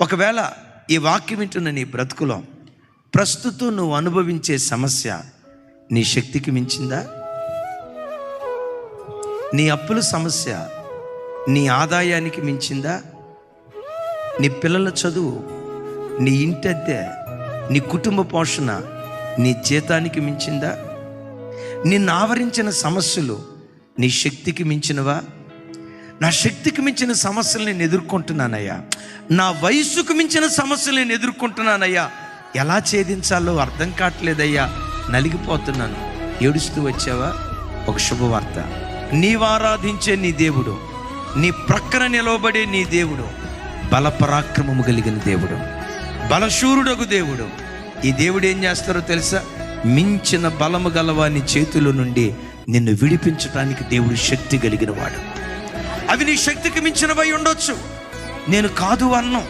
ఒకవేళ ఈ వాక్యం వింటున్న నీ బ్రతుకులో ప్రస్తుతం నువ్వు అనుభవించే సమస్య నీ శక్తికి మించిందా? నీ అప్పుల సమస్య నీ ఆదాయానికి మించిందా? నీ పిల్లల చదువు నీ ఇంటి అద్దె నీ కుటుంబ పోషణ నీ జీతానికి మించిందా? నిన్ను ఆవరించిన సమస్యలు నీ శక్తికి మించినవా? నా శక్తికి మించిన సమస్యలు నేను ఎదుర్కొంటున్నానయ్యా. నా వయస్సుకు మించిన సమస్యలు నేను ఎదుర్కొంటున్నానయ్యా. ఎలా ఛేదించాలో అర్థం కావట్లేదయ్యా. నలిగిపోతున్నాను. ఏడుస్తూ వచ్చావా? ఒక శుభవార్త. నీవారాధించే నీ దేవుడు. నీ ప్రక్కన నిలవబడే నీ దేవుడు. బలపరాక్రమము కలిగిన దేవుడు. బలశూరుడగు దేవుడు. ఈ దేవుడు ఏం చేస్తారో తెలుసా? మించిన బలము గలవాని చేతుల నుండి నిన్ను విడిపించడానికి దేవుడు శక్తి కలిగిన వాడు అవి నీ శక్తికి మించినవై ఉండొచ్చు. నేను కాదు అన్నం.